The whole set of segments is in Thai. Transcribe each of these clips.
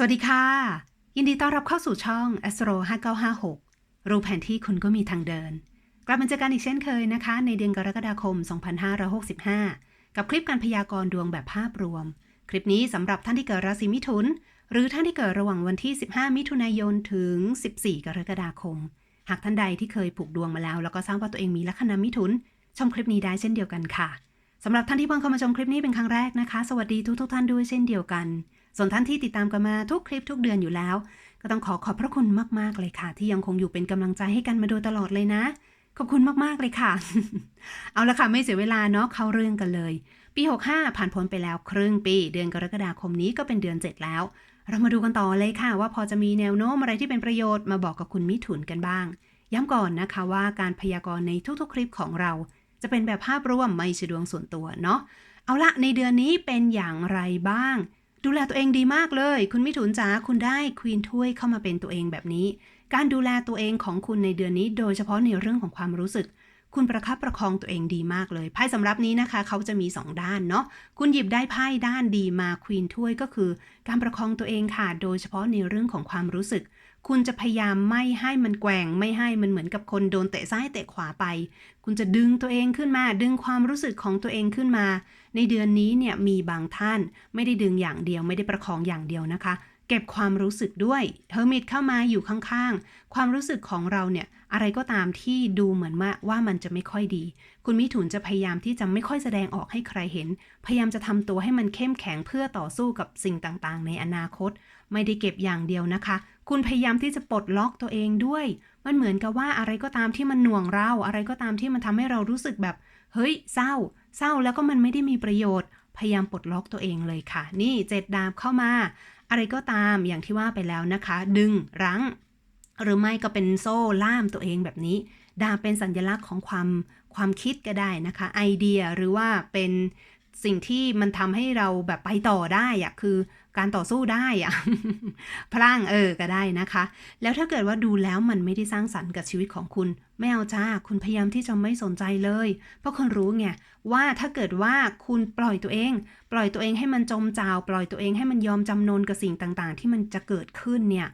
สวัสดีค่ะ ยินดีต้อนรับเข้าสู่ช่อง Astro 5956 รู้แผนที่คุณก็มีทางเดิน กลับมาเจอกันอีกเช่นเคยนะคะ ในเดือนกรกฎาคม 2565 กับคลิปการพยากรณ์ดวงแบบภาพรวม คลิปนี้สำหรับท่านที่เกิดราศีมิถุน หรือท่านที่เกิดระหว่างวันที่ 15 มิถุนายนถึง 14 กรกฎาคม หากท่านใดที่เคยผูกดวงมาแล้ว แล้วก็ทราบว่าตัวเองมีลัคนามิถุน ชมคลิปนี้ได้เช่นเดียวกันค่ะสำหรับท่านที่เพิ่งเข้ามาชมคลิปนี้เป็นครั้งแรกนะคะ สวัสดีทุกทท่านด้วยเช่นเดียวกัน ส่วนท่านที่ติดตามกันมาทุกคลิปทุกเดือนอยู่แล้ว ก็ต้องขอขอบพระคุณมาก ๆ เลยค่ะ ที่ยังคงอยู่เป็นกำลังใจให้กันมาโดยตลอดเลยนะ ขอบคุณมาก ๆ เลยค่ะ เอาละค่ะไม่เสียเวลาเนาะเข้าเรื่องกันเลย ปี 65 ผ่านพ้นไปแล้วครึ่งปี เดือนกรกฎาคมนี้ก็เป็นเดือน 7 แล้ว เรามาดูกันต่อเลยค่ะ ว่าพอจะมีแนวโน้มอะไรที่เป็นประโยชน์มาบอกกับคุณมิถุนกันบ้าง ย้ำก่อนนะคะว่าการพยากรณ์ในทุกๆ คลิปของเรา จะเป็นแบบภาพรวมไม่ใช่ดวงส่วนตัวเนาะเอาละในเดือนนี้เป็นอย่างไรบ้าง ดูแลตัวเองดีมากเลย คุณมิถุนจ๋าคุณได้ควีนถ้วยเข้ามาเป็นตัวเองแบบนี้ การดูแลตัวเองของคุณในเดือนนี้ โดยเฉพาะในเรื่องของความรู้สึก คุณประคับประคองตัวเองดีมากเลยไพ่สำหรับนี้นะคะ เขาจะมี 2 ด้านเนาะคุณหยิบได้ไพ่ด้านดีมาควีนถ้วยก็คือ การประคองตัวเองค่ะโดยเฉพาะในเรื่องของความรู้สึก คุณจะพยายามไม่ให้มันแกว่ง ไม่ให้มันเหมือนกับคนโดนเตะซ้ายเตะขวาไป คุณจะดึงตัวเองขึ้นมา ดึงความรู้สึกของตัวเองขึ้นมา ในเดือนนี้เนี่ยมีบางท่านไม่ได้ดึงอย่างเดียวไม่ได้ประคองอย่างเดียวนะคะ เก็บความรู้สึกด้วยเฮอร์มิตเข้ามาอยู่ข้างๆ ความรู้สึกของเราเนี่ยอะไรก็ตามที่ดูเหมือนว่าว่ามันจะไม่ค่อยดี คุณมิถุนจะพยายามที่จะไม่ค่อยแสดงออกให้ใครเห็น พยายามจะทำตัวให้มันเข้มแข็งเพื่อต่อสู้กับสิ่งต่างๆ ในอนาคต ไม่ได้เก็บอย่างเดียวนะคะ คุณพยายามที่จะปลดล็อกตัวเองด้วย มันเหมือนกับว่าอะไรก็ตามที่มันหน่วงเรา อะไรก็ตามที่มันทำให้เรารู้สึกแบบ เฮ้ย เศร้า เศร้าแล้วก็มันไม่ได้มีประโยชน์ พยายามปลดล็อกตัวเองเลยค่ะ นี่เจ็ดดาบเข้ามา อะไรก็ตามอย่างที่ว่าไปแล้วนะคะ ดึงรั้ง หรือไม่ก็เป็นโซ่ล่ามตัวเองแบบนี้ ดาบเป็นสัญลักษณ์ของความความคิดก็ได้นะคะ ไอเดียหรือว่าเป็นสิ่งที่มันทำให้เราแบบไปต่อได้อะคือ การต่อสู้ได้อะพลังเออก็ได้นะคะ แล้วถ้าเกิดว่าดูแล้วมันไม่ได้สร้างสรรค์กับชีวิตของคุณ ไม่เอาจ้า คุณพยายามที่จะไม่สนใจเลย เพราะคุณรู้ไงว่าถ้าเกิดว่าคุณปล่อยตัวเอง ปล่อยตัวเองให้มันจมจาว ปล่อยตัวเองให้มันยอมจำนนกับสิ่งต่างๆ ที่มันจะเกิดขึ้นเนี่ย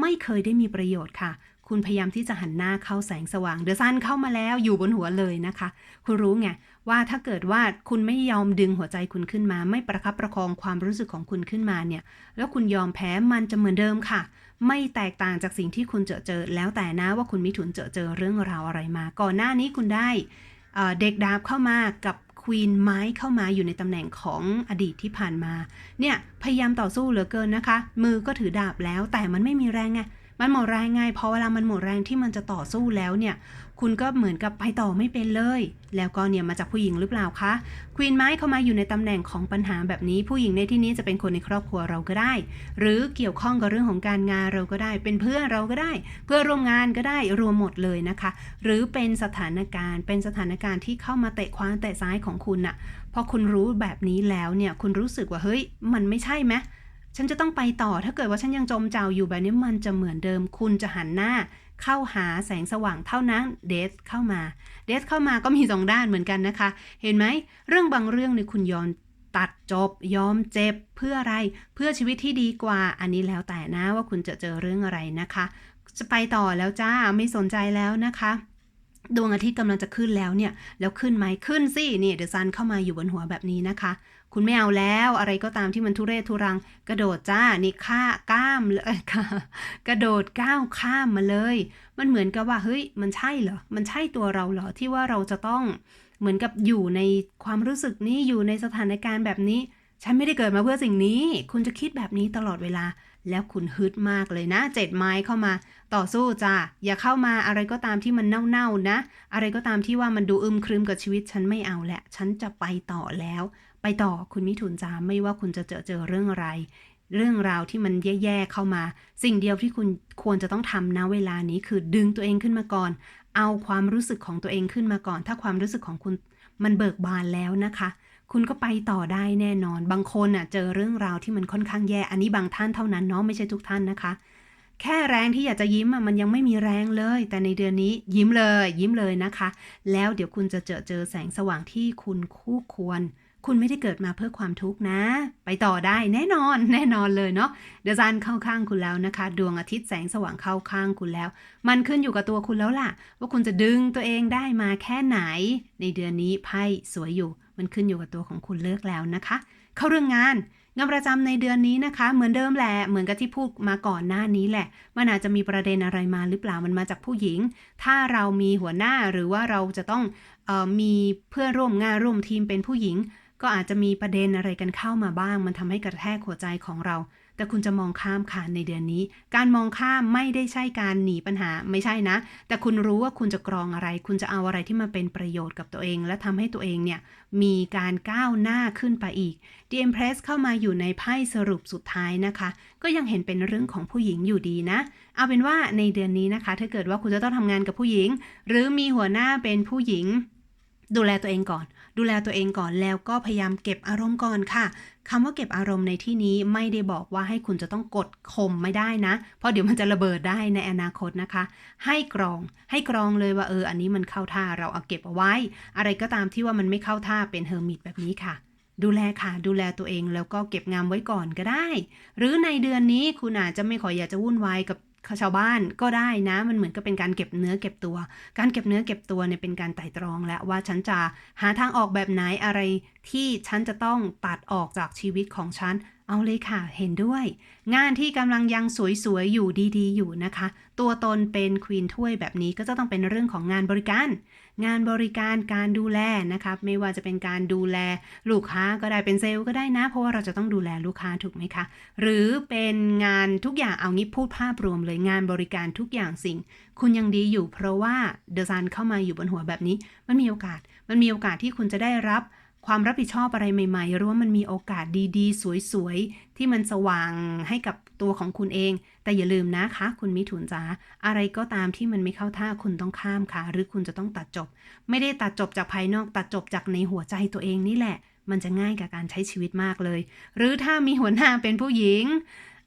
ไม่เคยได้มีประโยชน์ค่ะคุณพยายามที่จะหันหน้าเข้าแสงสว่าง เดอะซันเข้ามาแล้วอยู่บนหัวเลยนะคะ คุณรู้ไง ว่าถ้าเกิดว่าคุณไม่ยอมดึงหัวใจคุณขึ้นมา ไม่ประคับประคองความรู้สึกของคุณขึ้นมาเนี่ย แล้วคุณยอมแพ้มันจะเหมือนเดิมค่ะ ไม่แตกต่างจากสิ่งที่คุณเจอเจอ แล้วแต่นะว่าคุณมิถุนเจอเจอเรื่องราวอะไรมา ก่อนหน้านี้คุณได้เเด็กดาบเข้ามากับควีนไม้เข้ามาอยู่ในตำแหน่งของอดีตที่ผ่านมา เนี่ยพยายามต่อสู้เหลือเกินนะคะ มือก็ถือดาบแล้วแต่มันไม่มีแรงไง มันหมดแรงไงพอเวลามันหมดแรงที่มันจะต่อสู้แล้วเนี่ย คุณก็เหมือนกับไปต่อไม่เป็นเลย แล้วก็เนี่ยมาจากผู้หญิงหรือเปล่าคะควีนไม้เข้ามาอยู่ในตำแหน่งของปัญหาแบบนี้ ผู้หญิงในที่นี้จะเป็นคนในครอบครัวเราก็ได้ หรือเกี่ยวข้องกับเรื่องของการงานเราก็ได้ เป็นเพื่อนเราก็ได้ เพื่อร่วมงานก็ได้รวมหมดเลยนะคะ หรือเป็นสถานการณ์ เป็นสถานการณ์ที่เข้ามาเตะคว้างเตะซ้ายของคุณน่ะพอคุณรู้แบบนี้แล้วเนี่ยคุณรู้สึกว่าเฮ้ยมันไม่ใช่ไหม ฉันจะต้องไปต่อถ้าเกิดว่าฉันยังจมเจ้าอยู่แบบนี้มันจะเหมือนเดิม คุณจะหันหน้า เข้าหาแสงสว่างเท่านั้นเดสเข้ามาเดสเข้ามาก็มีสองด้านเหมือนกันนะคะ เห็นไหมเรื่องบางเรื่องเนี่ยคุณยอมตัดจบยอมเจ็บเพื่ออะไรเพื่อชีวิตที่ดีกว่า อันนี้แล้วแต่นะว่าคุณจะเจอเรื่องอะไรนะคะ จะไปต่อแล้วจ้าไม่สนใจแล้วนะคะดวงอาทิตย์กำลังจะขึ้นแล้วเนี่ย แล้วขึ้นไหมขึ้นสินี่เดอะซันเข้ามาอยู่บนหัวแบบนี้นะคะ คุณไม่เอาแล้วอะไรก็ตามที่มันทุเรศทุรัง กระโดดจ้านี่ข้าก้ามเลยค่ะกระโดดก้าวข้ามมาเลย มันเหมือนกับว่าเฮ้ยมันใช่เหรอมันใช่ตัวเราเหรอที่ว่าเราจะต้องเหมือนกับอยู่ในความรู้สึกนี้อยู่ในสถานการณ์แบบนี้ ฉันไม่ได้เกิดมาเพื่อสิ่งนี้ คุณจะคิดแบบนี้ตลอดเวลา แล้วคุณฮึดมากเลยนะเจ็ดไม้เข้ามา ต่อสู้จ้าอย่าเข้ามาอะไรก็ตามที่มันเน่าๆนะ อะไรก็ตามที่ว่ามันดูอึมครึมกับชีวิตฉันไม่เอาแหละ ฉันจะไปต่อแล้ว ไปต่อคุณมิถุนจ้าไม่ว่าคุณจะเจอเจอเรื่องอะไร เรื่องราวที่มันแย่ๆเข้ามา สิ่งเดียวที่คุณควรจะต้องทำนะเวลานี้คือดึงตัวเองขึ้นมาก่อน เอาความรู้สึกของตัวเองขึ้นมาก่อน ถ้าความรู้สึกของคุณมันเบิกบานแล้วนะคะ คุณก็ไปต่อได้แน่นอน บางคนอะเจอเรื่องราวที่มันค่อนข้างแย่อันนี้บางท่านเท่านั้นเนาะไม่ใช่ทุกท่านนะคะ แค่แรงที่อยากจะยิ้มอะมันยังไม่มีแรงเลย แต่ในเดือนนี้ยิ้มเลย ยิ้มเลยนะคะ แล้วเดี๋ยวคุณจะเจอเจอแสงสว่างที่คุณคู่ควร คุณไม่ได้เกิดมาเพื่อความทุกข์นะ ไปต่อได้แน่นอนแน่นอนเลยเนาะเดอะซันเข้าข้างคุณแล้วนะคะ ดวงอาทิตย์แสงสว่างเข้าข้างคุณแล้ว มันขึ้นอยู่กับตัวคุณแล้วล่ะ ว่าคุณจะดึงตัวเองได้มาแค่ไหน ในเดือนนี้ไพ่สวยอยู่ มันขึ้นอยู่กับตัวของคุณเลือกแล้วนะคะ เข้าเรื่องงานงานประจำในเดือนนี้นะคะ เหมือนเดิมแหละเหมือนกับที่พูดมาก่อนหน้านี้แหละ มันอาจจะมีประเด็นอะไรมาหรือเปล่ามันมาจากผู้หญิง ถ้าเรามีหัวหน้าหรือว่าเราจะต้องออมีเพื่อนร่วมงานร่วมทีมเป็นผู้หญิง ก็อาจจะมีประเด็นอะไรกันเข้ามาบ้าง มันทำให้กระแทกหัวใจของเรา แต่คุณจะมองข้ามค่ะในเดือนนี้ การมองข้ามไม่ได้ใช่การหนีปัญหาไม่ใช่นะ แต่คุณรู้ว่าคุณจะกรองอะไร คุณจะเอาอะไรที่มาเป็นประโยชน์กับตัวเอง และทำให้ตัวเองเนี่ยมีการก้าวหน้าขึ้นไปอีก The Empress เข้ามาอยู่ในไพ่สรุปสุดท้ายนะคะ ก็ยังเห็นเป็นเรื่องของผู้หญิงอยู่ดีนะ เอาเป็นว่าในเดือนนี้นะคะ ถ้าเกิดว่าคุณจะต้องทำงานกับผู้หญิง หรือมีหัวหน้าเป็นผู้หญิงดูแลตัวเองก่อน ดูแลตัวเองก่อนแล้วก็พยายามเก็บอารมณ์ก่อนค่ะคำว่าเก็บอารมณ์ในที่นี้ไม่ได้บอกว่าให้คุณจะต้องกดข่มไม่ได้นะ เพราะเดี๋ยวมันจะระเบิดได้ในอนาคตนะคะ ให้กรอง ให้กรองเลยว่าเออ อันนี้มันเข้าท่าเราเอาเก็บเอาไว้ อะไรก็ตามที่ว่ามันไม่เข้าท่าเป็นเฮอร์มิตแบบนี้ค่ะดูแลค่ะ ดูแลตัวเองแล้วก็เก็บงามไว้ก่อนก็ได้ หรือในเดือนนี้คุณอาจจะไม่ขออยากจะวุ่นวายกับ ชาวบ้านก็ได้นะ มันเหมือนก็เป็นการเก็บเนื้อเก็บตัว การเก็บเนื้อเก็บตัวเนี่ยเป็นการไต่ตรองแล้วว่าฉันจะหาทางออกแบบไหนอะไรที่ฉันจะต้องตัดออกจากชีวิตของฉัน เอาเลยค่ะ เห็นด้วย งานที่กำลังยังสวยๆ อยู่ดีๆ อยู่นะคะ ตัวตนเป็นควีนถ้วยแบบนี้ก็จะต้องเป็นเรื่องของงานบริการ งานบริการการดูแลนะคะไม่ว่าจะเป็นการดูแลลูกค้าก็ได้เป็นเซลล์ก็ได้นะ เพราะว่าเราจะต้องดูแลลูกค้าถูกไหมคะ หรือเป็นงานทุกอย่างเอางี้พูดภาพรวมเลยงานบริการทุกอย่างสิ่ง คุณยังดีอยู่ เพราะว่าเดอะซันเข้ามาอยู่บนหัวแบบนี้ มันมีโอกาส มันมีโอกาสที่คุณจะได้รับความรับผิดชอบอะไรใหม่ๆหรือว่ามันมีโอกาสดีๆ สวยๆ ที่มันสว่างให้กับตัวของคุณเอง แต่อย่าลืมนะคะ คุณมิถุนจ๋าอะไรก็ตามที่มันไม่เข้าท่าคุณต้องข้ามค่ะ หรือคุณจะต้องตัดจบ ไม่ได้ตัดจบจากภายนอกตัดจบจากในหัวใจตัวเองนี่แหละ มันจะง่ายกับการใช้ชีวิตมากเลย หรือถ้ามีหัวหน้าเป็นผู้หญิง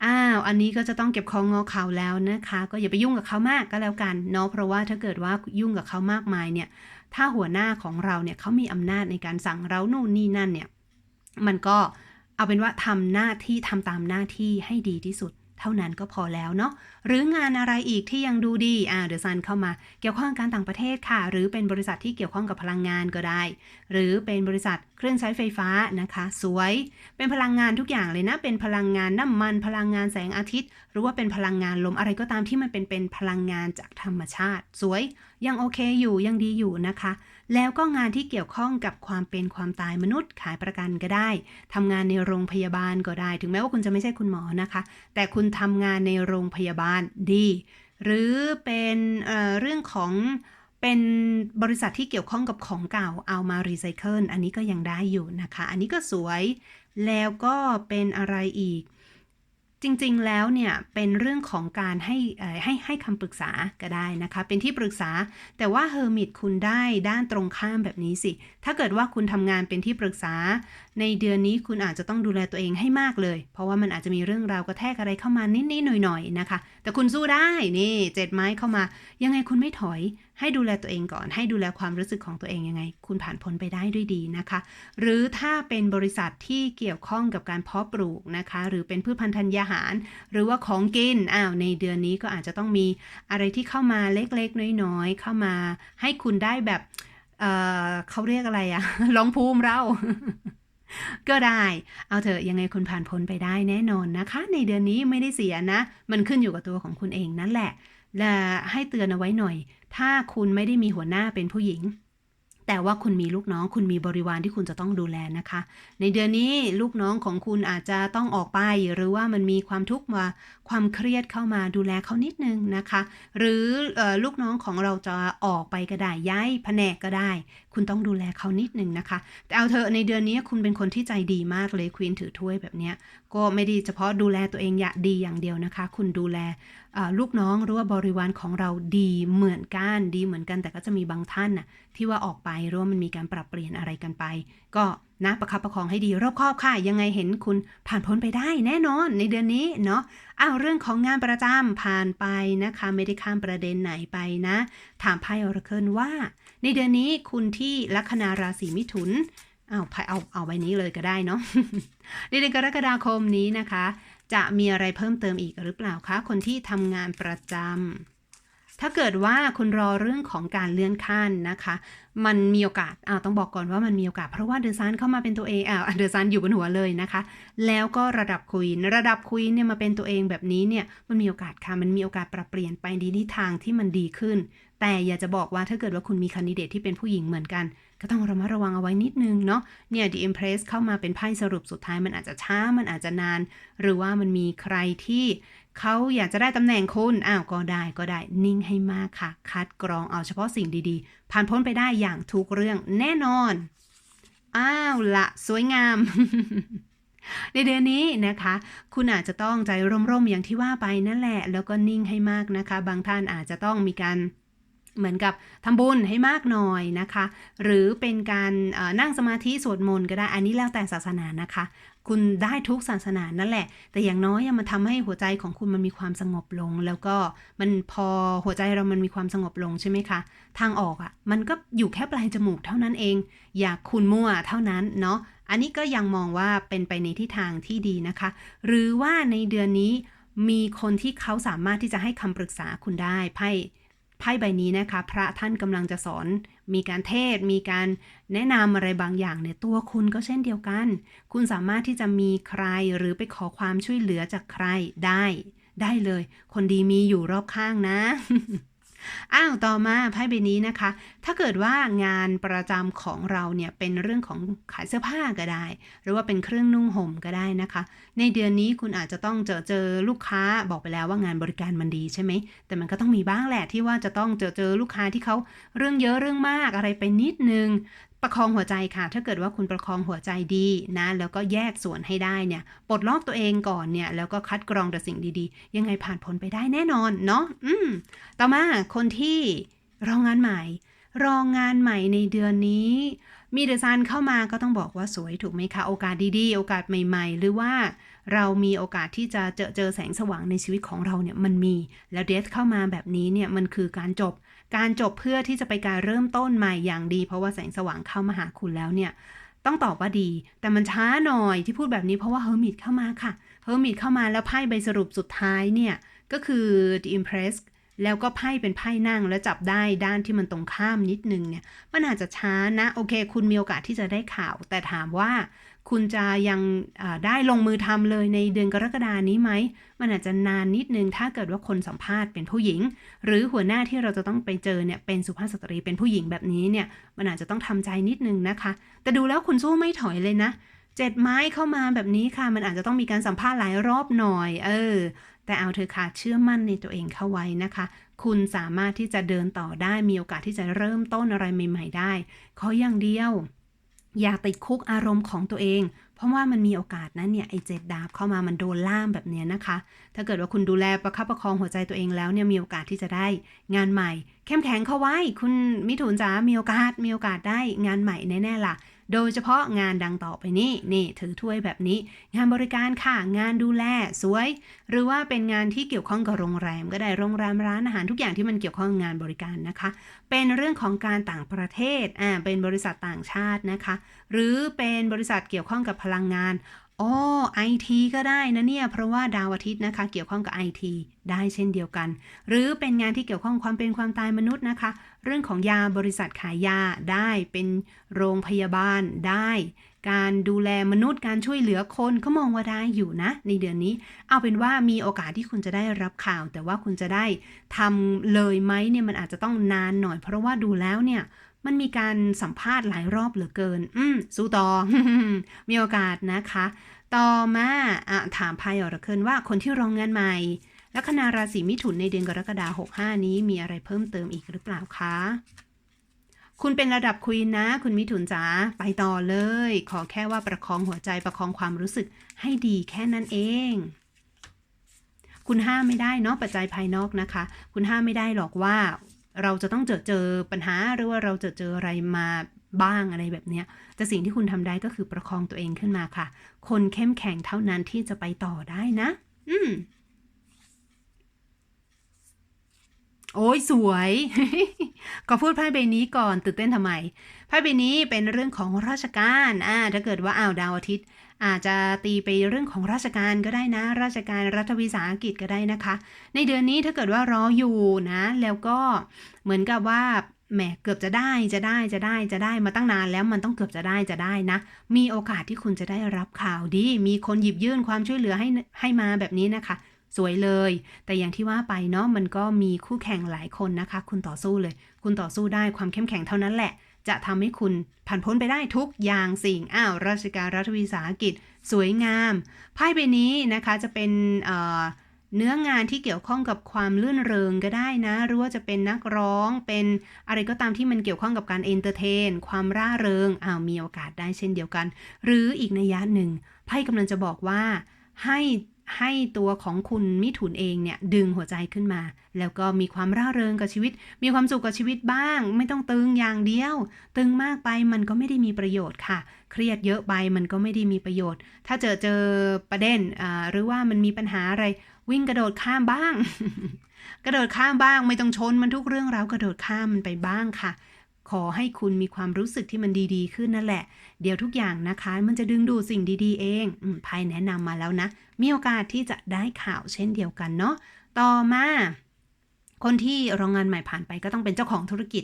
อ้าว อันนี้ก็จะต้องเก็บของงอเขาแล้วนะคะ ก็อย่าไปยุ่งกับเขามากก็แล้วกันเนาะ เพราะว่าถ้าเกิดว่ายุ่งกับเขามากมายเนี่ย ถ้าหัวหน้าของเราเนี่ยเขามีอำนาจในการสั่งเรานู่นนี่นั่นเนี่ย มันก็เอาเป็นว่าทำหน้าที่ทำตามหน้าที่ให้ดีที่สุด เท่านั้นก็พอแล้วเนาะหรืองานอะไรอีกที่ยังดูดีอ่าเดอะซันเข้ามาเกี่ยวข้องกับการต่างประเทศค่ะ หรือเป็นบริษัทที่เกี่ยวข้องกับพลังงานก็ได้ หรือเป็นบริษัทเครื่องใช้ไฟฟ้านะคะ สวย เป็นพลังงานทุกอย่างเลยนะ เป็นพลังงานน้ำมัน พลังงานแสงอาทิตย์ หรือว่าเป็นพลังงานลมอะไรก็ตามที่มันเป็นเป็นพลังงานจากธรรมชาติ สวยยังโอเคอยู่ยังดีอยู่นะคะ แล้วก็งานที่เกี่ยวข้องกับความเป็นความตายมนุษย์ ขายประกันก็ได้ทำงานในโรงพยาบาลก็ได้ ถึงแม้ว่าคุณจะไม่ใช่คุณหมอนะคะ แต่คุณทำงานในโรงพยาบาลดี หรือเป็นเเรื่องของเป็นบริษัทที่เกี่ยวข้องกับของเก่าเอามารีไซเคิลอันนี้ก็ยังได้อยู่นะคะ อันนี้ก็สวยแล้วก็เป็นอะไรอีก จริงๆ แล้วเนี่ยเป็นเรื่องของการให้ให้ให้คำปรึกษาก็ได้นะคะ เป็นที่ปรึกษา แต่ว่าเฮอร์มิตคุณได้ด้านตรงข้ามแบบนี้สิ ถ้าเกิดว่าคุณทำงานเป็นที่ปรึกษา ในเดือนนี้คุณอาจจะต้องดูแลตัวเองให้มากเลย เพราะว่ามันอาจจะมีเรื่องราวกระแทกอะไรเข้ามานิดๆหน่อยๆนะคะ แต่คุณสู้ได้นี่เจ็ดไม้เข้ามา ยังไงคุณไม่ถอย ให้ดูแลตัวเองก่อน ให้ดูแลความรู้สึกของตัวเองยังไง คุณผ่านพ้นไปได้ด้วยดีนะคะ หรือถ้าเป็นบริษัทที่เกี่ยวข้องกับการเพาะปลูกนะคะ หรือเป็นพืชพันธุ์ธัญญาหาร หรือว่าของกินอ้าวในเดือนนี้ก็อาจจะต้องมีอะไรที่เข้ามาเล็กๆ น้อยๆ เข้ามาให้คุณได้แบบเเขาเรียกอะไรอะลองภูมิเราก็ได้ เอาเถอะยังไงคุณผ่านพ้นไปได้แน่นอนนะคะ ในเดือนนี้ไม่ได้เสียนะ มันขึ้นอยู่กับตัวของคุณเองนั่นแหละ และให้เตือนเอาไว้หน่อย ถ้าคุณไม่ได้มีหัวหน้าเป็นผู้หญิง แต่ว่าคุณมีลูกน้อง คุณมีบริวารที่คุณจะต้องดูแลนะคะ ในเดือนนี้ลูกน้องของคุณอาจจะต้องออกไป หรือว่ามันมีความทุกข์มาความเครียดเข้ามาดูแลเขานิดนึงนะคะ หรือออลูกน้องของเราจะออกไปก็ได้ย้ายแผนกก็ได้ คุณต้องดูแลเขานิดนึงนะคะ แต่เอาเถอะในเดือนนี้คุณเป็นคนที่ใจดีมากเลยควีนถือถ้วยแบบนี้ก็ไม่ด้เฉพาะดูแลตัวเองอย่างดีอย่างเดียวนะคะ คุณดูแลลูกน้องหรือว่าบริวารของเราดีเหมือนกันดีเหมือนกัน แต่ก็จะมีบางท่านน่ะที่ว่าออกไปหรือว่ามันมีการปรับเปลี่ยนอะไรกันไป ก็นะประคับประคองให้ดีรอบคอบค่ะ ยังไงเห็นคุณผ่านพ้นไปได้แน่นอนในเดือนนี้เนาะอ้าวเรื่องของงานประจำผ่านไปนะคะ ไม่ได้ข้ามประเด็นไหนไปนะ ถามไพ่ออร์เคิลว่า ในเดือนนี้คุณที่ลัคนาราศีมิถุนเอาไพ่เอาเอาใบนี้เลยก็ได้เนาะในเดือนกรกฎาคมนี้นะคะ จะมีอะไรเพิ่มเติมอีกหรือเปล่าคะ คนที่ทำงานประจำ ถ้าเกิดว่าคุณรอเรื่องของการเลื่อนขั้นนะคะ มันมีโอกาสอาต้องบอกก่อนว่ามันมีโอกาส เพราะว่าเดอะซันเข้ามาเป็นตัวเองอ้าเดอะซันอยู่บนหัวเลยนะคะ แล้วก็ระดับควีนระดับควีนเนี่ยมาเป็นตัวเองแบบนี้เนี่ยมันมีโอกาสค่ะมันมีโอกาสปรับเปลี่ยนไปในทิศทางที่มันดีขึ้น แต่อย่าจะบอกว่าถ้าเกิดว่าคุณมีคันดิเดตที่เป็นผู้หญิงเหมือนกันก็ต้องระมัดระวังเอาไว้นิดนึงเนาะ เนี่ย The Empress เข้ามาเป็นไพ่สรุปสุดท้ายมันอาจจะช้า มันอาจจะนาน หรือว่ามันมีใครที่ เขาอยากจะได้ตำแหน่งคุณอ้าวก็ได้ก็ได้นิ่งให้มากค่ะ คัดกรองเอาเฉพาะสิ่งดีๆ ผ่านพ้นไปได้อย่างทุกเรื่องแน่นอน อ้าวละสวยงาม ในเดือนนี้นะคะ คุณอาจจะต้องใจร่มๆอย่างที่ว่าไปนั่นแหละ แล้วก็นิ่งให้มากนะคะ บางท่านอาจจะต้องมีการเหมือนกับทำบุญให้มากหน่อยนะคะ หรือเป็นการนั่งสมาธิสวดมนต์ก็ได้ อันนี้แล้วแต่ศาสนานะคะ คุณได้ทุกศาสนานั่นแหละ แต่อย่างน้อยมันทำให้หัวใจของคุณมันมีความสงบลง แล้วก็มันพอหัวใจเรามันมีความสงบลงใช่ไหมคะ ทางออกอะ่ะ มันก็อยู่แค่ปลายจมูกเท่านั้นเอง อย่าคุณมั่วเท่านั้นเนาะ อันนี้ก็ยังมองว่าเป็นไปในทิศทางที่ดีนะคะ หรือว่าในเดือนนี้มีคนที่เขาสามารถที่จะให้คำปรึกษาคุณได้ไพ่ไพ่ใบนี้นะคะ พระท่านกำลังจะสอน มีการเทศ มีการแนะนำอะไรบางอย่างเนี่ยตัวคุณก็เช่นเดียวกัน คุณสามารถที่จะมีใครหรือไปขอความช่วยเหลือจากใครได้ ได้เลย คนดีมีอยู่รอบข้างนะ อ้าวต่อมาไพ่ใบนี้นะคะ ถ้าเกิดว่างานประจำของเราเนี่ยเป็นเรื่องของขายเสื้อผ้าก็ได้ หรือว่าเป็นเครื่องนุ่งห่มก็ได้นะคะ ในเดือนนี้คุณอาจจะต้องเจอเจอลูกค้าบอกไปแล้วว่างานบริการมันดีใช่ไหมแต่มันก็ต้องมีบ้างแหละที่ว่าจะต้องเจอเจอลูกค้าที่เขาเรื่องเยอะเรื่องมากอะไรไปนิดนึง ประคองหัวใจค่ะ ถ้าเกิดว่าคุณประคองหัวใจดีนะ แล้วก็แยกส่วนให้ได้เนี่ย ปลดล็อกตัวเองก่อนเนี่ย แล้วก็คัดกรองแต่สิ่งดีๆ ยังไงผ่านพ้นไปได้แน่นอนเนาะ อืม ต่อมาคนที่รองงานใหม่ รองงานใหม่ในเดือนนี้ มีเดอะซันเข้ามาก็ต้องบอกว่าสวยถูกไหมคะ โอกาสดีๆ โอกาสใหม่ ๆ หรือว่าเรามีโอกาสที่จะเจอเจอแสงสว่างในชีวิตของเราเนี่ยมันมี แล้วเดทเข้ามาแบบนี้เนี่ยมันคือการจบ การจบเพื่อที่จะไปการเริ่มต้นใหม่อย่างดี เพราะว่าแสงสว่างเข้ามาหาคุณแล้วเนี่ย ต้องตอบว่าดี แต่มันช้าหน่อยที่พูดแบบนี้เพราะว่าเฮอร์มิตเข้ามาค่ะเฮอร์มิตเข้ามาแล้วไพ่ใบสรุปสุดท้ายเนี่ย ก็คือ The Impress แล้วก็ไพ่เป็นไพ่นั่งแล้วจับได้ด้านที่มันตรงข้ามนิดนึงเนี่ย มันอาจจะช้านะ โอเค คุณมีโอกาสที่จะได้ข่าว แต่ถามว่า คุณจะยังได้ลงมือทำเลยในเดือนกรกฎานี้ไหม มันอาจจะนานนิดนึงถ้าเกิดว่าคนสัมภาษณ์เป็นผู้หญิง หรือหัวหน้าที่เราจะต้องไปเจอเนี่ยเป็นสุภาพสตรีเป็นผู้หญิงแบบนี้เนี่ยมันอาจจะต้องทำใจนิดนึงนะคะ แต่ดูแล้วคุณสู้ไม่ถอยเลยนะเจ็ดไม้เข้ามาแบบนี้ค่ะ มันอาจจะต้องมีการสัมภาษณ์หลายรอบหน่อย เออ แต่เอาเธอค่ะเชื่อมั่นในตัวเองเข้าไว้นะคะ คุณสามารถที่จะเดินต่อได้มีโอกาสที่จะเริ่มต้นอะไรใหม่ ๆ ได้ขออย่างเดียว อย่าติดคุกอารมณ์ของตัวเอง เพราะว่ามันมีโอกาสนะเนี่ยไอ้เจ็ดดาบเข้ามามันโดนล่ามแบบเนี้ยนะคะ ถ้าเกิดว่าคุณดูแลประคับประคองหัวใจตัวเองแล้วเนี่ยมีโอกาสที่จะได้ งานใหม่ เข้มแข็งเข้าไว้ คุณมิถุนจ๋ามีโอกาสมีโอกาสได้งานใหม่แน่ๆล่ะ โดยเฉพาะงานดังต่อไปนี้นี่ถือถ้วยแบบนี้ งานบริการค่ะ งานดูแลสวย หรือว่าเป็นงานที่เกี่ยวข้องกับโรงแรม ก็ได้โรงแรมร้านอาหารทุกอย่างที่มันเกี่ยวข้องงานบริการนะคะ เป็นเรื่องของการต่างประเทศอ่าเป็นบริษัทต่างชาตินะคะ หรือเป็นบริษัทเกี่ยวข้องกับพลังงานอ๋อไอทีก็ได้นะเนี่ย เพราะว่าดาวอาทิตย์นะคะ เกี่ยวข้องกับไอทีได้เช่นเดียวกัน หรือเป็นงานที่เกี่ยวข้องความเป็นความตายมนุษย์นะคะ เรื่องของยาบริษัทขายยาได้เป็นโรงพยาบาลได้ การดูแลมนุษย์การช่วยเหลือคนเขามองว่าได้อยู่นะ ในเดือนนี้ เอาเป็นว่ามีโอกาสที่คุณจะได้รับข่าว แต่ว่าคุณจะได้ทำเลยไหมเนี่ยมันอาจจะต้องนานหน่อย เพราะว่าดูแล้วเนี่ยมันมีการสัมภาษณ์หลายรอบเหลือเกิน อืมสู้ต่อ มีโอกาสนะคะ ต่อมาอถามพายออร์เคิลว่าคนที่รองงานใหม่ ละคณะราศีมิถุนในเดือนกรกฎาคม65 นี้มีอะไรเพิ่มเติมอีกหรือเปล่าคะ คุณเป็นระดับควีนนะ คุณมิถุนจ๋าไปต่อเลย ขอแค่ว่าประคองหัวใจประคองความรู้สึกให้ดีแค่นั้นเองคุณห้ามไม่ได้เนาะปัจจัยภายนอกนะคะ คุณห้ามไม่ได้หรอกว่า เราจะต้องเจอเจอปัญหาหรือว่าเราจะเจออะไรมาบ้างอะไรแบบเนี้ยแต่สิ่งที่คุณทำได้ก็คือประคองตัวเองขึ้นมาค่ะ คนเข้มแข็งเท่านั้นที่จะไปต่อได้นะ อืม โอ้ยสวย ก็พูดไพ่ใบนี้ก่อนตื่นเต้นทำไมไพ่ใบนี้เป็นเรื่องของราชการอ่าถ้าเกิดว่าอ้าวดาวอาทิตย์ อาจจะตีไปเรื่องของราชการก็ได้นะ ราชการรัฐวิสาหกิจก็ได้นะคะ ในเดือนนี้ถ้าเกิดว่ารออยู่นะ แล้วก็เหมือนกับว่าแหมเกือบจะได้จะได้จะได้จะได้มาตั้งนานแล้วมันต้องเกือบจะได้จะได้นะ มีโอกาสที่คุณจะได้รับข่าวดี มีคนหยิบยื่นความช่วยเหลือให้ให้มาแบบนี้นะคะ สวยเลย แต่อย่างที่ว่าไปเนาะมันก็มีคู่แข่งหลายคนนะคะ คุณต่อสู้เลย คุณต่อสู้ได้ความเข้มแข็งเท่านั้นแหละ จะทำให้คุณผ่านพ้นไปได้ทุกอย่างสิ่งอ้าวราชการรัฐวิสาหกิจ สวยงามไพ่ใบนี้นะคะจะเป็นเเนื้องานที่เกี่ยวข้องกับความลื่นเริงก็ได้นะ หรือว่าจะเป็นนักร้อง เป็นอะไรก็ตามที่มันเกี่ยวข้องกับการเอนเตอร์เทน ความร่าเริง อ้าว มีโอกาสได้เช่นเดียวกัน หรืออีกนัยยะหนึ่ง ไพ่กำลังจะบอกว่า ให้ ให้ตัวของคุณมิถุนเองเนี่ยดึงหัวใจขึ้นมา แล้วก็มีความร่าเริงกับชีวิต มีความสุขกับชีวิตบ้าง ไม่ต้องตึงอย่างเดียว ตึงมากไปมันก็ไม่ได้มีประโยชน์ค่ะ เครียดเยอะไปมันก็ไม่ได้มีประโยชน์ ถ้าเจอเจอประเด็นหรือว่ามันมีปัญหาอะไรวิ่งกระโดดข้ามบ้าง กระโดดข้ามบ้างไม่ต้องชนมันทุกเรื่องราวกระโดดข้ามมันไปบ้างค่ะ ขอให้คุณมีความรู้สึกที่มันดีๆ ขึ้นนั่นแหละ เดี๋ยวทุกอย่างนะคะ มันจะดึงดูดสิ่งดีๆ เองอภัยแนะนำมาแล้วนะ มีโอกาสที่จะได้ข่าวเช่นเดียวกันเนาะ ต่อมา คนที่รองงานใหม่ผ่านไปก็ต้องเป็นเจ้าของธุรกิจ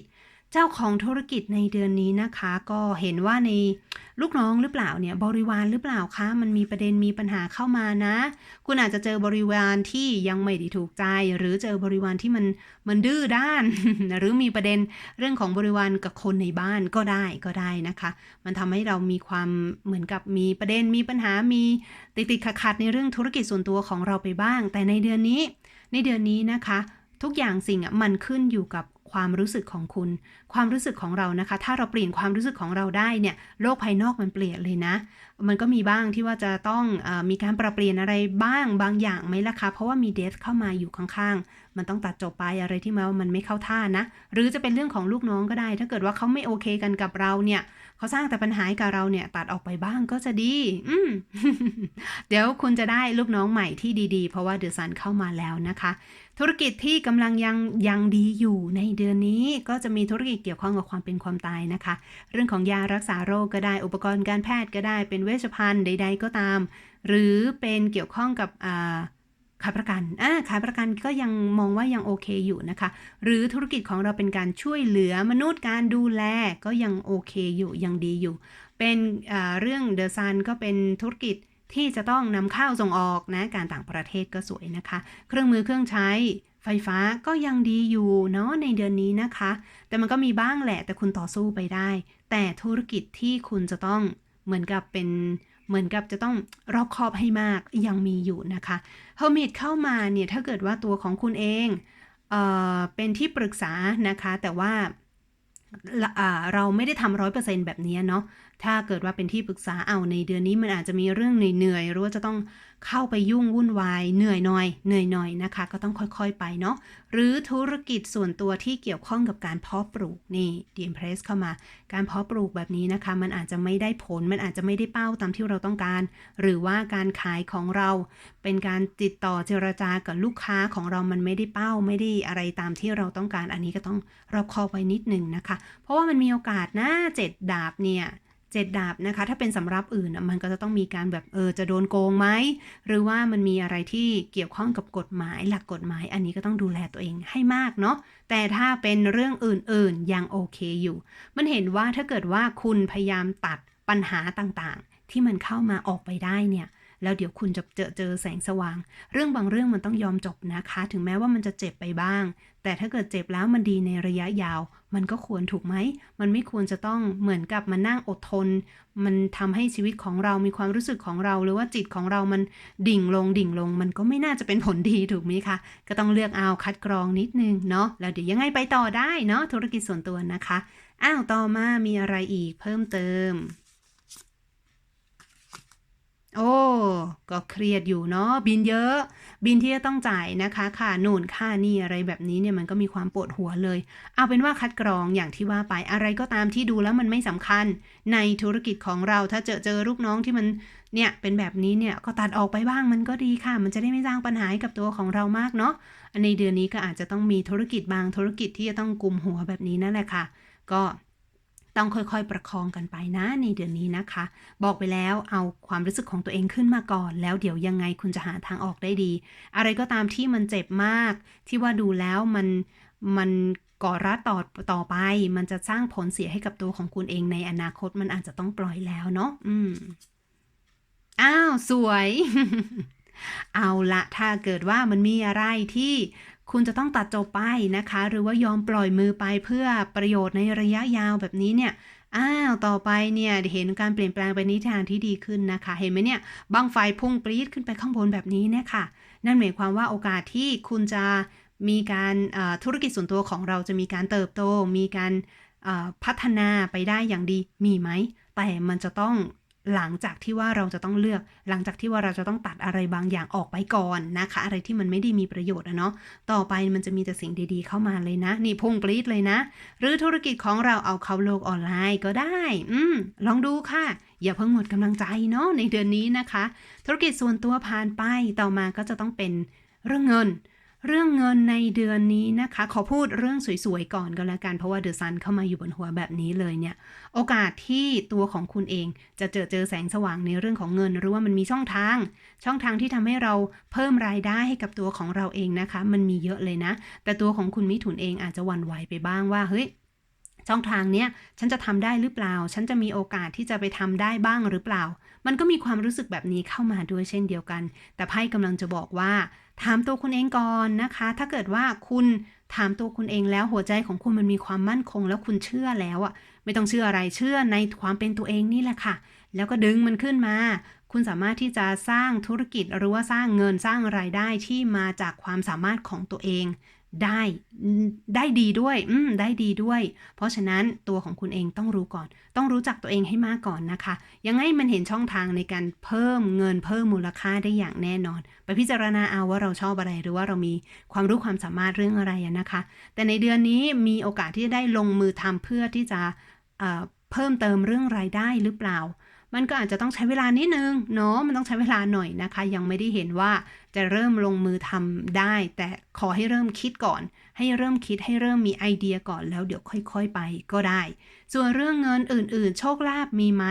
เจ้าของธุรกิจในเดือนนี้นะคะ ก็เห็นว่าในลูกน้องหรือเปล่าเนี่ยบริวารหรือเปล่าคะมันมีประเด็นมีปัญหาเข้ามานะ คุณอาจจะเจอบริวารที่ยังไม่ได้ถูกใจ หรือเจอบริวารที่มันมันดื้อด้าน หรือมีประเด็นเรื่องของบริวารกับคนในบ้านก็ได้ก็ได้นะคะ มันทำให้เรามีความเหมือนกับมีประเด็นมีปัญหามีติดติดขัดขัดในเรื่องธุรกิจส่วนตัวของเราไปบ้าง แต่ในเดือนนี้ ในเดือนนี้นะคะ ทุกอย่างสิ่งอะมันขึ้นอยู่กับ ความรู้สึกของคุณ ความรู้สึกของเรานะคะ ถ้าเราเปลี่ยนความรู้สึกของเราได้เนี่ยโลกภายนอกมันเปลี่ยนเลยนะ มันก็มีบ้างที่ว่าจะต้องอมีการปรับเปลี่ยนอะไรบ้างบางอย่างไหมล่ะคะเพราะว่ามีเดทเข้ามาอยู่ข้างๆ มันต้องตัดจบไปอะไรที่มาว่ามันไม่เข้าท่านะ หรือจะเป็นเรื่องของลูกน้องก็ได้ ถ้าเกิดว่าเขาไม่โอเคกันกับเราเนี่ยเขาสร้างแต่ปัญหากับเราเนี่ยตัดออกไปบ้างก็จะดี อืมเดี๋ยวคุณจะได้ลูกน้องใหม่ที่ดีๆ เพราะว่าเดอะซันเข้ามาแล้วนะคะ ธุรกิจที่กำลังยังยังดีอยู่ในเดือนนี้ก็จะมีธุรกิจเกี่ยวข้องกับความเป็นความตายนะคะ เรื่องของยารักษาโรคก็ได้อุปกรณ์การแพทย์ก็ได้เป็นเวชภัณฑ์ใด ๆ ก็ตาม หรือเป็นเกี่ยวข้องกับอ่าขายประกันอ่าขายประกันก็ยังมองว่ายังโอเคอยู่นะคะ หรือธุรกิจของเราเป็นการช่วยเหลือมนุษย์การดูแลก็ยังโอเคอยู่ยังดีอยู่ เป็นอ่าเรื่องเดอะซันก็เป็นธุรกิจ ที่จะต้องนำข้าวส่งออกนะ การต่างประเทศก็สวยนะคะ เครื่องมือเครื่องใช้ไฟฟ้าก็ยังดีอยู่เนาะในเดือนนี้นะคะ แต่มันก็มีบ้างแหละแต่คุณต่อสู้ไปได้ แต่ธุรกิจที่คุณจะต้องเหมือนกับเป็นเหมือนกับจะต้องรอบคอบให้มากยังมีอยู่นะคะเฮอร์มิตเข้ามาเนี่ยถ้าเกิดว่าตัวของคุณเองเอ่อเป็นที่ปรึกษานะคะ แต่ว่าละอ่าเราไม่ได้ทำร้อยเปอร์เซ็นแบบนี้เนาะ ถ้าเกิดว่าเป็นที่ปรึกษาเอาในเดือนนี้มันอาจจะมีเรื่องเหนื่อยๆหรือว่าจะต้องเข้าไปยุ่งวุ่นวายเหนื่อยหน่อยเหนื่อยหน่อยนะคะ ก็ต้องค่อยๆไปเนาะหรือธุรกิจส่วนตัวที่เกี่ยวข้องกับการเพาะปลูกนี่ดีเอ็มเพรสเข้ามา การเพาะปลูกแบบนี้นะคะ มันอาจจะไม่ได้ผลมันอาจจะไม่ได้เป้าตามที่เราต้องการ หรือว่าการขายของเรา เป็นการติดต่อเจรจากับลูกค้าของเรามันไม่ได้เป้าไม่ได้อะไรตามที่เราต้องการ อันนี้ก็ต้องรอบคอบไว้นิดหนึ่งนะคะ เพราะว่ามันมีโอกาสนะเจ็ดดาบเนี่ย เจ็ดดาบนะคะ ถ้าเป็นสำรับอื่นมันก็จะต้องมีการแบบเออจะโดนโกงไหมหรือว่ามันมีอะไรที่เกี่ยวข้องกับกฎหมายหลักกฎหมาย อันนี้ก็ต้องดูแลตัวเองให้มากเนาะแต่ถ้าเป็นเรื่องอื่นๆยังโอเคอยู่ มันเห็นว่าถ้าเกิดว่าคุณพยายามตัดปัญหาต่างๆ ที่มันเข้ามาออกไปได้เนี่ย แล้วเดี๋ยวคุณจะเจอเจอแสงสว่าง เรื่องบางเรื่องมันต้องยอมจบนะคะ ถึงแม้ว่ามันจะเจ็บไปบ้าง แต่ถ้าเกิดเจ็บแล้วมันดีในระยะยาว มันก็ควรถูกไหม มันไม่ควรจะต้องเหมือนกับมานั่งอดทน มันทำให้ชีวิตของเรามีความรู้สึกของเรา หรือว่าจิตของเรามันดิ่งลงดิ่งลง มันก็ไม่น่าจะเป็นผลดีถูกไหมคะ ก็ต้องเลือกเอาคัดกรองนิดนึงเนาะ แล้วเดี๋ยวยังไงไปต่อได้เนาะธุรกิจส่วนตัวนะคะ อ้าวต่อมามีอะไรอีกเพิ่มเติม โอ้ ก็เครียดอยู่เนาะบินเยอะ บินที่จะต้องจ่ายนะคะค่านู่นค่านี่อะไรแบบนี้เนี่ยมันก็มีความปวดหัวเลย เอาเป็นว่าคัดกรองอย่างที่ว่าไปอะไรก็ตามที่ดูแล้วมันไม่สำคัญ ในธุรกิจของเราถ้าเจอเจอลูกน้องที่มันเนี่ยเป็นแบบนี้เนี่ยก็ตัดออกไปบ้างมันก็ดีค่ะ มันจะได้ไม่สร้างปัญหาให้กับตัวของเรามากเนาะในเดือนนี้ก็อาจจะต้องมีธุรกิจบางธุรกิจที่จะต้องกลุมหัวแบบนี้นั่นแหละค่ะ ก็ ต้องค่อยๆ ประคองกันไปนะในเดือนนี้นะคะ บอกไปแล้วเอาความรู้สึกของตัวเองขึ้นมาก่อน แล้วเดี๋ยวยังไงคุณจะหาทางออกได้ดี อะไรก็ตามที่มันเจ็บมาก ที่ว่าดูแล้วมันมันก่อรัดต่อต่อไป มันจะสร้างผลเสียให้กับตัวของคุณเองในอนาคตมันอาจจะต้องปล่อยแล้วเนาะอืมอ้าว สวย เอาละถ้าเกิดว่ามันมีอะไรที่ คุณจะต้องตัดจบไปนะคะ หรือว่ายอมปล่อยมือไปเพื่อประโยชน์ในระยะยาวแบบนี้เนี่ยอ้าวต่อไปเนี่ยเห็นการเปลี่ยนแปลงไปในทางที่ดีขึ้นนะคะ เห็นไหมเนี่ยบังไฟพุ่งปรี๊ดขึ้นไปข้างบนแบบนี้เนี่ยค่ะ นั่นหมายความว่าโอกาสที่คุณจะมีการธุรกิจส่วนตัวของเราจะมีการเติบโต มีการพัฒนาไปได้อย่างดีมีไหม แต่มันจะต้อง หลังจากที่ว่าเราจะต้องเลือก หลังจากที่ว่าเราจะต้องตัดอะไรบางอย่างออกไปก่อนนะคะ อะไรที่มันไม่ได้มีประโยชน์นะเนาะต่อไปมันจะมีแต่สิ่งดีๆเข้ามาเลยนะ นี่พุ่งปรี๊ดเลยนะ หรือธุรกิจของเราเอาเข้าโลกออนไลน์ก็ได้ อืมลองดูค่ะ อย่าเพิ่งหมดกำลังใจเนาะในเดือนนี้นะคะ ธุรกิจส่วนตัวผ่านไปต่อมาก็จะต้องเป็นเรื่องเงิน เรื่องเงินในเดือนนี้นะคะ ขอพูดเรื่องสวยๆก่อนก็แล้วกัน เพราะว่าเดอะซันเข้ามาอยู่บนหัวแบบนี้เลยเนี่ย โอกาสที่ตัวของคุณเองจะเจอเจอแสงสว่างในเรื่องของเงิน หรือว่ามันมีช่องทาง ช่องทางที่ทำให้เราเพิ่มรายได้ให้กับตัวของเราเองนะคะ มันมีเยอะเลยนะ แต่ตัวของคุณมิถุนเองอาจจะหวั่นไหวไปบ้างว่าเฮ้ย ช่องทางเนี้ยฉันจะทำได้หรือเปล่า ฉันจะมีโอกาสที่จะไปทำได้บ้างหรือเปล่า มันก็มีความรู้สึกแบบนี้เข้ามาด้วยเช่นเดียวกัน แต่ไพ่กำลังจะบอกว่า ถามตัวคุณเองก่อนนะคะ ถ้าเกิดว่าคุณถามตัวคุณเองแล้วหัวใจของคุณมันมีความมั่นคง แล้วคุณเชื่อแล้วอะไม่ต้องเชื่ออะไรเชื่อในความเป็นตัวเองนี่แหละค่ะ แล้วก็ดึงมันขึ้นมา คุณสามารถที่จะสร้างธุรกิจหรือว่าสร้างเงินสร้างไรายได้ที่มาจากความสามารถของตัวเอง ได้ได้ดีด้วย อืมได้ดีด้วย เพราะฉะนั้นตัวของคุณเองต้องรู้ก่อน ต้องรู้จักตัวเองให้มากก่อนนะคะ ยังไงมันเห็นช่องทางในการเพิ่มเงินเพิ่มมูลค่าได้อย่างแน่นอน ไปพิจารณาเอาว่าเราชอบอะไรหรือว่าเรามีความรู้ความสามารถเรื่องอะไรนะคะ แต่ในเดือนนี้มีโอกาสที่จะได้ลงมือทำเพื่อที่จะเพิ่มเติมเรื่องรายได้หรือเปล่า มันก็อาจจะต้องใช้เวลานิดนึงเนาะมันต้องใช้เวลาหน่อยนะคะ ยังไม่ได้เห็นว่าจะเริ่มลงมือทำได้ แต่ขอให้เริ่มคิดก่อน ให้เริ่มคิดให้เริ่มมีไอเดียก่อนแล้วเดี๋ยวค่อย ๆ ไปก็ได้ ส่วนเรื่องเงินอื่น ๆ โชคลาภมีไหม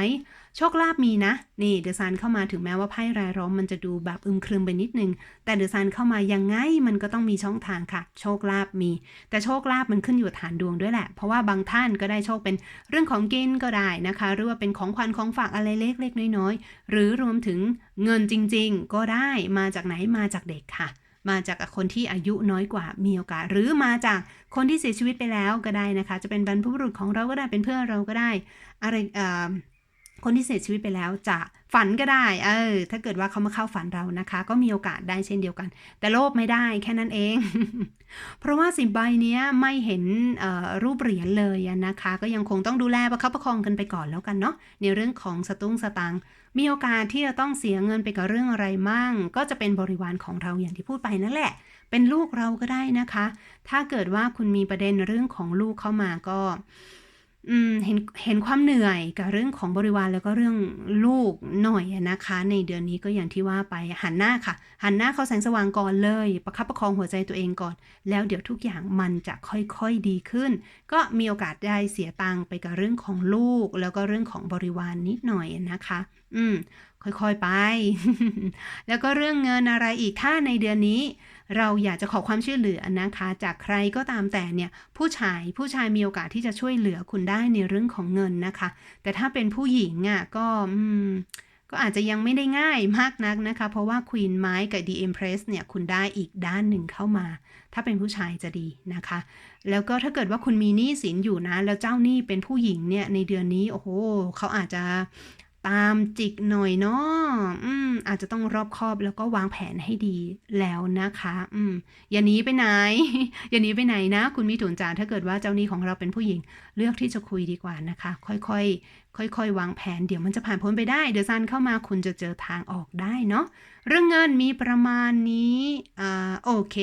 โชคลาภมีนะ นี่เดอะซันเข้ามาถึงแม้ว่าไพ่รายล้อมมันจะดูแบบอึมครึมไปนิดนึง แต่เดอะซันเข้ามายังไงมันก็ต้องมีช่องทางค่ะ โชคลาภมี แต่โชคลาภมันขึ้นอยู่ฐานดวงด้วยแหละ เพราะว่าบางท่านก็ได้โชคเป็นเรื่องของกินก็ได้นะคะ หรือว่าเป็นของขวัญของฝากอะไรเล็กๆน้อยๆ หรือรวมถึงเงินจริง ๆ ก็ได้มาจากไหนมาจากเด็กค่ะมาจากคนที่อายุน้อยกว่ามีโอกาส หรือมาจากคนที่เสียชีวิตไปแล้วก็ได้นะคะ จะเป็นบรรพบุรุษของเราก็ได้เป็นเพื่อนเราก็ได้ อะไร คนที่เสียชีวิตไปแล้วจะฝันก็ได้ เออ ถ้าเกิดว่าเขามาเข้าฝันเรานะคะ ก็มีโอกาสได้เช่นเดียวกัน แต่โลภไม่ได้แค่นั้นเอง เพราะว่าสิบใบนี้ไม่เห็นรูปเหรียญเลยนะคะ ก็ยังคงต้องดูแลประคับประคองกันไปก่อนแล้วกันเนาะ ในเรื่องของสตุ้งสตังมีโอกาสที่จะต้องเสียเงินไปกับเรื่องอะไรมั่ง ก็จะเป็นบริวารของเราอย่างที่พูดไปนั่นแหละ เป็นลูกเราก็ได้นะคะ ถ้าเกิดว่าคุณมีประเด็นเรื่องของลูกเข้ามาก็ เห็นเห็นความเหนื่อยกับเรื่องของบริวารแล้วก็เรื่องลูกหน่อยนะคะ ในเดือนนี้ก็อย่างที่ว่าไปหันหน้าค่ะ หันหน้าเข้าแสงสว่างก่อนเลย ประคับประคองหัวใจตัวเองก่อน แล้วเดี๋ยวทุกอย่างมันจะค่อยๆดีขึ้น ก็มีโอกาสได้เสียตังค์ไปกับเรื่องของลูก แล้วก็เรื่องของบริวารนนิดหน่อยนะคะ อืมค่อยๆไป แล้วก็เรื่องเงินอะไรอีกถ้าในเดือนนี้ เราอยากจะขอความช่วยเหลือนะคะ จากใครก็ตามแต่เนี่ยผู้ชายผู้ชายมีโอกาสที่จะช่วยเหลือคุณได้ในเรื่องของเงินนะคะ แต่ถ้าเป็นผู้หญิงอะก็อืมก็อาจจะยังไม่ได้ง่ายมากนักนะคะ เพราะว่าควีนไม้กับดีเอ็มเพรสเนี่ยคุณได้อีกด้านหนึ่งเข้ามา ถ้าเป็นผู้ชายจะดีนะคะ แล้วก็ถ้าเกิดว่าคุณมีหนี้สินอยู่นะ แล้วเจ้าหนี้เป็นผู้หญิงเนี่ยในเดือนนี้โอ้โหเขาอาจจะ ตามจิกหน่อยเนาะอืม อาจจะต้องรอบคอบแล้วก็วางแผนให้ดีแล้วนะคะ อืม อย่าหนีไปไหน อย่าหนีไปไหนนะ คุณมิถุนจ๋าถ้าเกิดว่าเจ้านี้ของเราเป็นผู้หญิง เลือกที่จะคุยดีกว่านะคะ ค่อยๆ ค่อยๆ วางแผน เดี๋ยวมันจะผ่านพ้นไปได้ เดี๋ยวซันเข้ามาคุณจะเจอทางออกได้เนาะ เรื่องเงินมีประมาณนี้ อ่า โอเค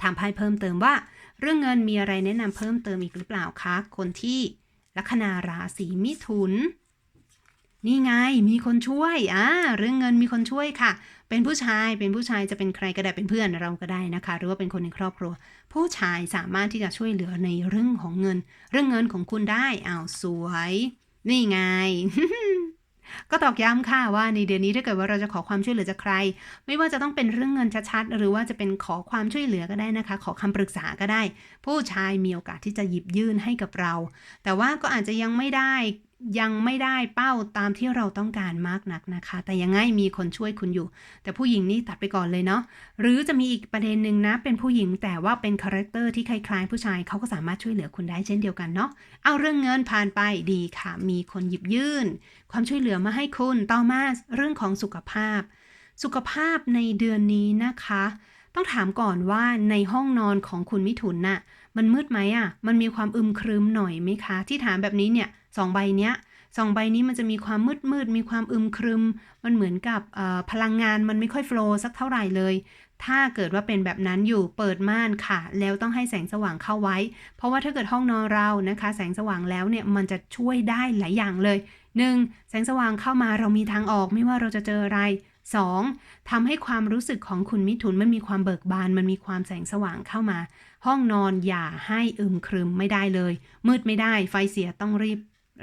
ถามไพ่เพิ่มเติมว่า เรื่องเงินมีอะไรแนะนำเพิ่มเติมอีกหรือเปล่าคะ คนที่ลัคนาราศีมิถุน นี่ไงมีคนช่วยอ่าเรื่องเงินมีคนช่วยค่ะ เป็นผู้ชายเป็นผู้ชายจะเป็นใครก็ได้เป็นเพื่อนเราก็ได้นะคะ หรือว่าเป็นคนในครอบครัว ผู้ชายสามารถที่จะช่วยเหลือในเรื่องของเงิน เรื่องเงินของคุณได้อ้าวสวย นี่ไงก็ตอกย้ำค่ะว่าในเดือนนี้ถ้าเกิดว่าเราจะขอความช่วยเหลือจากใคร ไม่ว่าจะต้องเป็นเรื่องเงินชัดๆ หรือว่าจะเป็นขอความช่วยเหลือก็ได้นะคะ ขอคำปรึกษาก็ได้ ผู้ชายมีโอกาสที่จะหยิบยื่นให้กับเรา แต่ว่าก็อาจจะยังไม่ได้ ยังไม่ได้เป้าตามที่เราต้องการมากนักนะคะ แต่ยังไงมีคนช่วยคุณอยู่ แต่ผู้หญิงนี่ตัดไปก่อนเลยเนาะหรือจะมีอีกประเด็นหนึ่งนะ เป็นผู้หญิงแต่ว่าเป็นคาแรคเตอร์ที่คล้ายๆผู้ชายเขาก็สามารถช่วยเหลือคุณได้เช่นเดียวกันเนาะเอาเรื่องเงินผ่านไปดีค่ะ มีคนหยิบยื่น ความช่วยเหลือมาให้คุณต่อมาเรื่องของสุขภาพ สุขภาพในเดือนนี้นะคะ ต้องถามก่อนว่าในห้องนอนของคุณมิถุนน่ะมันมืดไหมอะมันมีความอึมครึมหน่อยไหมคะ ที่ถามแบบนี้เนี่ย สองใบเนี้ยสองใบนี้มันจะมีความมืดมืดมีความอึมครึม มันเหมือนกับพลังงานมันไม่ค่อยโฟลว์สักเท่าไหร่เลย ถ้าเกิดว่าเป็นแบบนั้นอยู่เปิดม่านค่ะ แล้วต้องให้แสงสว่างเข้าไว้ เพราะว่าถ้าเกิดห้องนอนเรานะคะ แสงสว่างแล้วเนี่ยมันจะช่วยได้หลายอย่างเลย 1. แสงสว่างเข้ามาเรามีทางออกไม่ว่าเราจะเจออะไร 2. ทำให้ความรู้สึกของคุณมิถุนมันมีความเบิกบาน มันมีความแสงสว่างเข้ามา ห้องนอนอย่าให้อึมครึมไม่ได้เลย มืดไม่ได้ไฟเสียต้องรีบ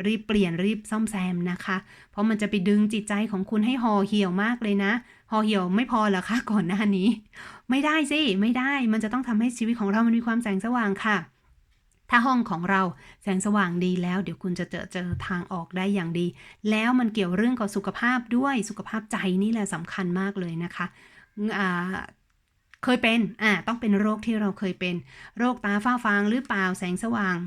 รีบเปลี่ยนรีบซ่อมแซมนะคะ เพราะมันจะไปดึงจิตใจของคุณให้ห่อเหี่ยวมากเลยนะห่อเหี่ยวไม่พอเหรอคะก่อนหน้านี้ ไม่ได้สิไม่ได้มันจะต้องทำให้ชีวิตของเรามันมีความแสงสว่างค่ะ ถ้าห้องของเราแสงสว่างดีแล้ว เดี๋ยวคุณจะเจอเจอทางออกได้อย่างดี แล้วมันเกี่ยวเรื่องกับสุขภาพด้วยสุขภาพใจนี่แหละสำคัญมากเลยนะคะเคยเป็น อ่า ต้องเป็นโรคที่เราเคยเป็น โรคตาฝ้าฟางหรือเปล่า แสงสว่าง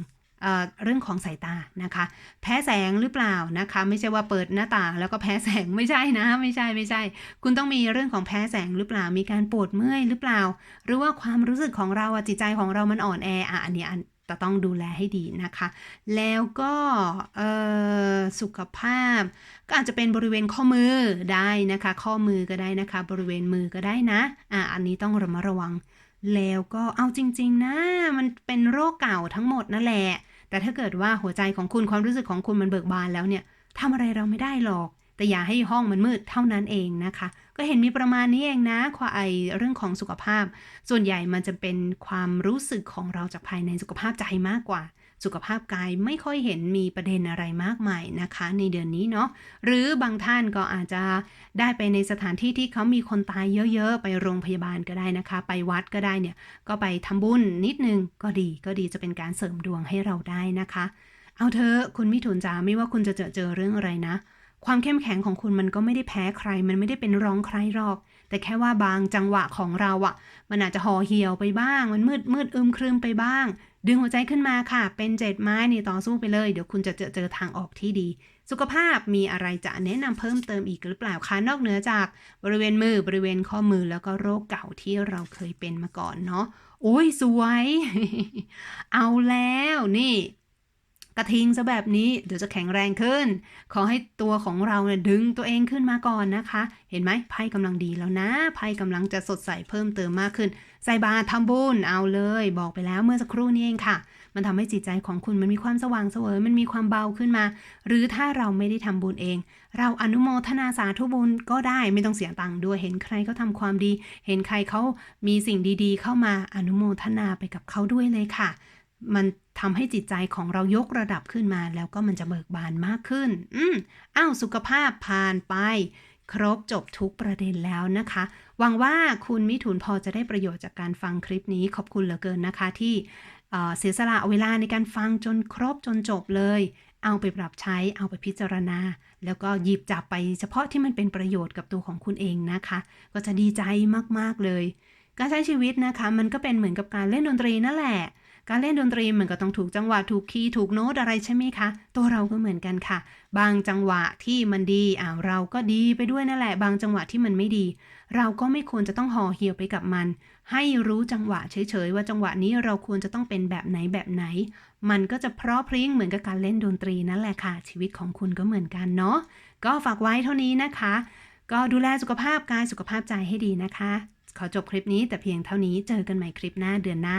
เรื่องของสายตานะคะ แพ้แสงหรือเปล่านะคะ ไม่ใช่ว่าเปิดหน้าต่างแล้วก็แพ้แสงไม่ใช่นะไม่ใช่ไม่ใช่ คุณต้องมีเรื่องของแพ้แสงหรือเปล่า มีการปวดเมื่อยหรือเปล่า หรือว่าความรู้สึกของเราอะจิตใจของเรามันอ่อนแออะอันนี้จะต้องดูแลให้ดีนะคะ แล้วก็สุขภาพ ก็อาจจะเป็นบริเวณข้อมือได้นะคะ ข้อมือก็ได้นะคะ บริเวณมือก็ได้นะอะอันนี้ต้องระมัดระวัง แล้วก็เอาจริง ๆ นะ มันเป็นโรคเก่าทั้งหมดนั่นแหละ แต่ถ้าเกิดว่าหัวใจของคุณความรู้สึกของคุณมันเบิกบานแล้วเนี่ยทำอะไรเราไม่ได้หรอก แต่อย่าให้ห้องมันมืดเท่านั้นเองนะคะ ก็เห็นมีประมาณนี้เองนะควาไอเรื่องของสุขภาพ ส่วนใหญ่มันจะเป็นความรู้สึกของเราจากภายในสุขภาพใจมากกว่า สุขภาพกายไม่ค่อยเห็นมีประเด็นอะไรมากมายนะคะ ในเดือนนี้เนาะหรือบางท่านก็อาจจะได้ไปในสถานที่ที่เขามีคนตายเยอะๆ ไปโรงพยาบาลก็ได้นะคะ ไปวัดก็ได้เนี่ยก็ไปทำบุญนิดนึงก็ดีก็ดีจะเป็นการเสริมดวงให้เราได้นะคะ เอาเถอะคุณมิถุนจ๋าไม่ว่าคุณจะเจอเจอเรื่องอะไรนะ ความเข้มแข็งของคุณมันก็ไม่ได้แพ้ใคร มันไม่ได้เป็นรองใครหรอกแต่แค่ว่าบางจังหวะของเราอะมันอาจจะห่อเหี่ยวไปบ้าง มันมืดมืดอึมครึมไปบ้าง ดึงหัวใจขึ้นมาค่ะ เป็นเจ็ดไม้นี่ต่อสู้ไปเลย เดี๋ยวคุณจะเจอเจอทางออกที่ดี สุขภาพมีอะไรจะแนะนำเพิ่มเติมอีกหรือเปล่าคะ นอกเหนือจากบริเวณมือบริเวณข้อมือแล้วก็โรคเก่าที่เราเคยเป็นมาก่อนเนาะโอ้ยสวย เอาแล้วนี่กระทิงซะแบบนี้เดี๋ยวจะแข็งแรงขึ้น ขอให้ตัวของเราเนี่ยดึงตัวเองขึ้นมาก่อนนะคะ เห็นไหมไพ่กำลังดีแล้วนะไพ่กำลังจะสดใสเพิ่มเติมมากขึ้น ใส่บาตรทำบุญเอาเลย บอกไปแล้วเมื่อสักครู่นี้เองค่ะ มันทำให้จิตใจของคุณมันมีความสว่างเสวยมันมีความเบาขึ้นมา หรือถ้าเราไม่ได้ทำบุญเอง เราอนุโมทนาสาธุบุญก็ได้ไม่ต้องเสียตังค์ด้วยเห็นใครเขาทำความดี เห็นใครเขามีสิ่งดีๆ เข้ามาอนุโมทนาไปกับเขาด้วยเลยค่ะ มันทำให้จิตใจของเรายกระดับขึ้นมา แล้วก็มันจะเบิกบานมากขึ้น อืมอ้าวสุขภาพผ่านไป ครบจบทุกประเด็นแล้วนะคะ หวังว่าคุณมิถุนพอจะได้ประโยชน์จากการฟังคลิปนี้ขอบคุณเหลือเกินนะคะที่เสียสละเวลาในการฟังจนครบจนจบเลย เอาไปปรับใช้เอาไปพิจารณา แล้วก็หยิบจับไปเฉพาะที่มันเป็นประโยชน์กับตัวของคุณเองนะคะ ก็จะดีใจมากๆเลย การใช้ชีวิตนะคะ มันก็เป็นเหมือนกับการเล่นดนตรีนั่นแหละ การเล่นดนตรีมันก็ต้องถูกจังหวะถูกคีย์ถูกโน้ตอะไรใช่ไหมคะ ตัวเราก็เหมือนกันค่ะ บางจังหวะที่มันดีอ่าเราก็ดีไปด้วยนั่นแหละ บางจังหวะที่มันไม่ดี เราก็ไม่ควรจะต้องห่อเหี่ยวไปกับมัน ให้รู้จังหวะเฉยๆว่าจังหวะนี้เราควรจะต้องเป็นแบบไหนแบบไหน มันก็จะเพราะพริ้งเหมือนกับการเล่นดนตรีนั่นแหละค่ะ ชีวิตของคุณก็เหมือนกันเนาะก็ฝากไว้เท่านี้นะคะ ก็ดูแลสุขภาพกายสุขภาพใจให้ดีนะคะ ขอจบคลิปนี้แต่เพียงเท่านี้เจอกันใหม่คลิปหน้าเดือนหน้า